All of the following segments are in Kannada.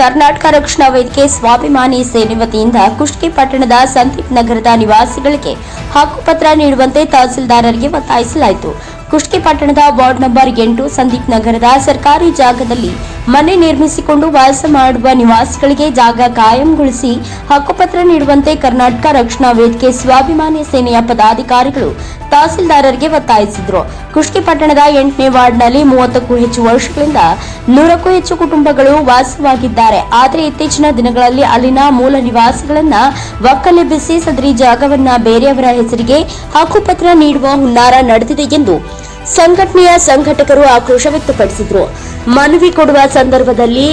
ಕರ್ನಾಟಕ ರಕ್ಷಣಾ ವೇದಿಕೆ ಸ್ವಾಭಿಮಾನಿ ಸೇನೆ ವತಿಯಿಂದ ಕುಷ್ಟಗಿ ಪಟ್ಟಣದ ಸಂದೀಪ್ ನಗರದ ನಿವಾಸಿಗಳಿಗೆ ಹಕ್ಕುಪತ್ರ ನೀಡುವಂತೆ ತಹಸೀಲ್ದಾರರಿಗೆ ಒತ್ತಾಯಿಸಲಾಯಿತು. ಕುಷ್ಟಗಿ ಪಟ್ಟಣದ ವಾರ್ಡ್ ನಂಬರ್ ಎಂಟು ಸಂದೀಪ್ ನಗರದ ಸರ್ಕಾರಿ ಜಾಗದಲ್ಲಿ ಮನೆ ನಿರ್ಮಿಸಿಕೊಂಡು ವಾಸ ಮಾಡುವ ನಿವಾಸಿಗಳಿಗೆ ಜಾಗ ಕಾಯಂಗೊಳಿಸಿ ಹಕ್ಕುಪತ್ರ ನೀಡುವಂತೆ ಕರ್ನಾಟಕ ರಕ್ಷಣಾ ವೇದಿಕೆ ಸ್ವಾಭಿಮಾನಿ ಸೇನೆಯ ಪದಾಧಿಕಾರಿಗಳು ತಹಸೀಲ್ದಾರರಿಗೆ ಒತ್ತಾಯಿಸಿದರು. ಕುಷ್ಟಗಿ ಪಟ್ಟಣದ ಎಂಟನೇ ವಾರ್ಡ್ನಲ್ಲಿ ಮೂವತ್ತಕ್ಕೂ ಹೆಚ್ಚು ವರ್ಷಗಳಿಂದ ನೂರಕ್ಕೂ ಹೆಚ್ಚು ಕುಟುಂಬಗಳು ವಾಸವಾಗಿದ್ದಾರೆ. ಆದರೆ ಇತ್ತೀಚಿನ ದಿನಗಳಲ್ಲಿ ಅಲ್ಲಿನ ಮೂಲ ನಿವಾಸಿಗಳನ್ನ ಒಕ್ಕಲೆಬ್ಬಿಸಿ ಸದರಿ ಜಾಗವನ್ನ ಬೇರೆಯವರ ಹೆಸರಿಗೆ ಹಕ್ಕುಪತ್ರ ನೀಡುವ ಹುನ್ನಾರ ನಡೆದಿದೆ ಎಂದು ಸಂಘಟನೆಯ ಸಂಘಟಕರು ಆಕ್ರೋಶ ವ್ಯಕ್ತಪಡಿಸಿದ್ರು. ಮನವಿ ಕೊಡುವ ಸಂದರ್ಭದಲ್ಲಿ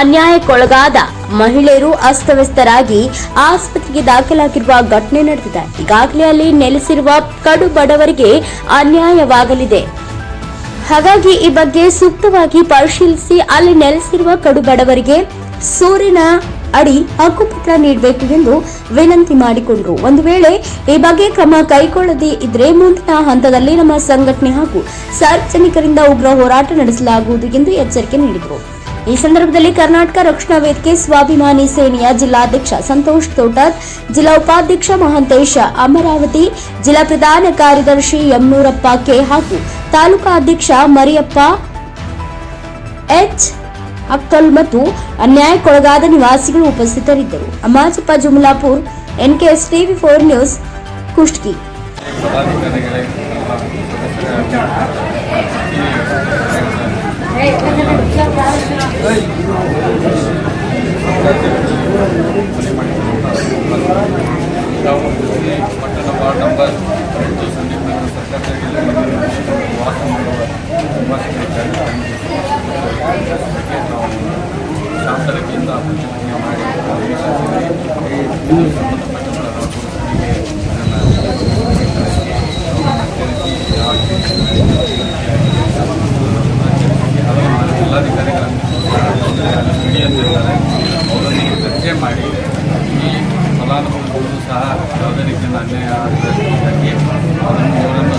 ಅನ್ಯಾಯಕ್ಕೊಳಗಾದ ಮಹಿಳೆಯರು ಅಸ್ತವ್ಯಸ್ತರಾಗಿ ಆಸ್ಪತ್ರೆಗೆ ದಾಖಲಾಗಿರುವ ಘಟನೆ ನಡೆದಿದೆ. ಈಗಾಗಲೇ ಅಲ್ಲಿ ನೆಲೆಸಿರುವ ಕಡು ಬಡವರಿಗೆ ಅನ್ಯಾಯವಾಗಲಿದೆ. ಹಾಗಾಗಿ ಈ ಬಗ್ಗೆ ಸೂಕ್ತವಾಗಿ ಪರಿಶೀಲಿಸಿ ಅಲ್ಲಿ ನೆಲೆಸಿರುವ ಕಡು ಬಡವರಿಗೆ ಸೂರ್ಯನ ಅಡಿ ಹಕ್ಕುಪತ್ರ ನೀಡಬೇಕು ಎಂದು ವಿನಂತಿ ಮಾಡಿಕೊಂಡರು. ಒಂದು ವೇಳೆ ಈ ಬಗ್ಗೆ ಕ್ರಮ ಕೈಗೊಳ್ಳದೇ ಇದ್ರೆ ಮುಂದಿನ ಹಂತದಲ್ಲಿ ನಮ್ಮ ಸಂಘಟನೆ ಹಾಗೂ ಸಾರ್ವಜನಿಕರಿಂದ ಉಗ್ರ ಹೋರಾಟ ನಡೆಸಲಾಗುವುದು ಎಂದು ಎಚ್ಚರಿಕೆ ನೀಡಿದರು. ಈ ಸಂದರ್ಭದಲ್ಲಿ ಕರ್ನಾಟಕ ರಕ್ಷಣಾ ವೇದಿಕೆ ಸ್ವಾಭಿಮಾನಿ ಸೇನೆಯ ಜಿಲ್ಲಾಧ್ಯಕ್ಷ ಸಂತೋಷ್ ತೋಟರ್ ಜಿಲ್ಲಾ ಉಪಾಧ್ಯಕ್ಷ ಮಹಂತೇಶ ಅಮರಾವತಿ, ಜಿಲ್ಲಾ ಪ್ರಧಾನ ಕಾರ್ಯದರ್ಶಿ ಯಮನೂರಪ್ಪ ಕೆ ಹಾಗೂ ತಾಲೂಕಾ ಅಧ್ಯಕ್ಷ ಮರಿಯಪ್ಪ ಎಚ್. ಅಕ್ಕಲ್ ಮತ್ತು ಅನ್ಯಾಯಕ್ಕೊಳಗಾದ ನಿವಾಸಿಗಳು ಉಪಸ್ಥಿತರಿದ್ದರು. Amajappa, Jumlapur, NKS TV four news, Kushtagi. ಪಟ್ಟಣ ವಾರ್ಡ್ ನಂಬರ್ ಎಂಟು ಸಂದೀಪ್ ಸರ್ಕಾರದಲ್ಲಿ ವಾಸ ಮಾಡುವ ನಿವಾಸಿಗಳಿದ್ದಾರೆ ಅದಕ್ಕೆ ನಾವು ಶಾಸಕರಿಂದ ಪ್ರತಿಭಟನೆ ಮಾಡಿ ಇದು ಸಂಬಂಧಪಟ್ಟವರ ಜಿಲ್ಲಾಧಿಕಾರಿಗಳನ್ನು ಚರ್ಚೆ ಮಾಡಿ ಈ ಫಲಾನುಭವಿಗಳು ಸಹ ಯಾವುದೇ ರೀತಿಯ ಅನ್ಯಾಯ ಅದನ್ನು ಅವರನ್ನು